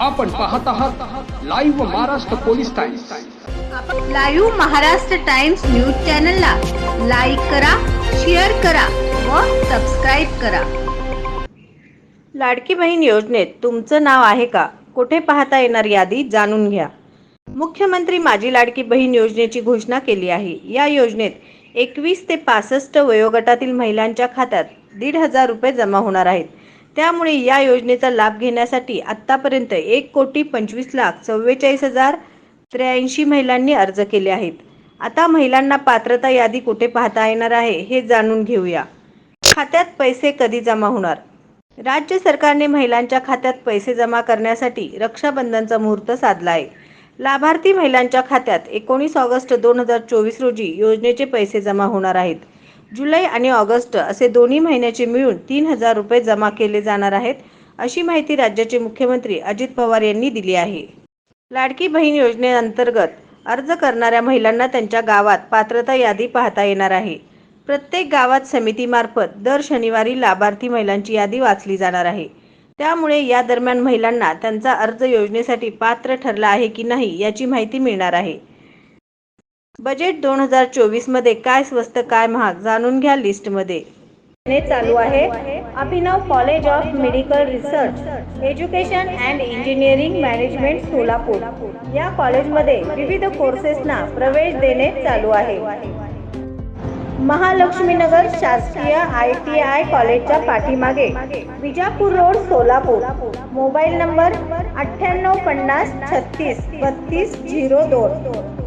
आपण पाहत आहात live Maharashtra police times live Maharashtra times news चॅनलला लाईक करा शेअर करा व सबस्क्राईब करा. लाडकी बहीण योजनेत तुमचं नाव आहे का? कुठे पाहता येणार यादी जाणून घ्या. मुख्यमंत्री माझी लाडकी बहीण योजनेची घोषणा केली आहे. या योजनेत एकवीस ते पासष्ट वयोगटातील महिलांच्या खात्यात दीड हजार रुपये जमा होणार आहेत. त्यामुळे या योजनेचा लाभ घेण्यासाठी आत्तापर्यंत एक कोटी पंचवीस लाख चव्वेचाळीस हजार त्र्याऐंशी महिलांनी अर्ज केले आहेत. आता महिलांना पात्रता यादी कुठे पाहता येणार आहे हे जाणून घेऊया. खात्यात पैसे कधी जमा होणार? राज्य सरकारने महिलांच्या खात्यात पैसे जमा करण्यासाठी रक्षाबंधनचा मुहूर्त साधला आहे. लाभार्थी महिलांच्या खात्यात एकोणीस ऑगस्ट दोन हजार चोवीस रोजी योजनेचे पैसे जमा होणार आहेत. जुलै आणि ऑगस्ट असे दोन्ही महिन्याचे मिळून तीन हजार रुपये जमा केले जाणार आहेत अशी माहिती राज्याचे मुख्यमंत्री अजित पवार यांनी दिली आहे. लाडकी बहीण योजनेअंतर्गत अर्ज करणाऱ्या महिलांना त्यांच्या गावात पात्रता यादी पाहता येणार आहे. प्रत्येक गावात समितीमार्फत दर शनिवारी लाभार्थी महिलांची यादी वाचली जाणार आहे. त्यामुळे या दरम्यान महिलांना त्यांचा अर्ज योजनेसाठी पात्र ठरला आहे की नाही याची माहिती मिळणार आहे. बजेट दोन हजार चोवीसमध्ये काय स्वस्त काय महाग जाणून घ्या लिस्टमध्ये. चालू आहे Abhinav college of medical research education and engineering management Solapur. या कॉलेजमध्ये विविध कोर्सेसना प्रवेश देणे चालू आहे. महालक्ष्मीनगर शासकीय आय टी आय कॉलेजच्या पाठीमागे Vijapur road Solapur. Mobile number अठ्ठ्याण्णव पन्नास छत्तीस बत्तीस झिरो दोन.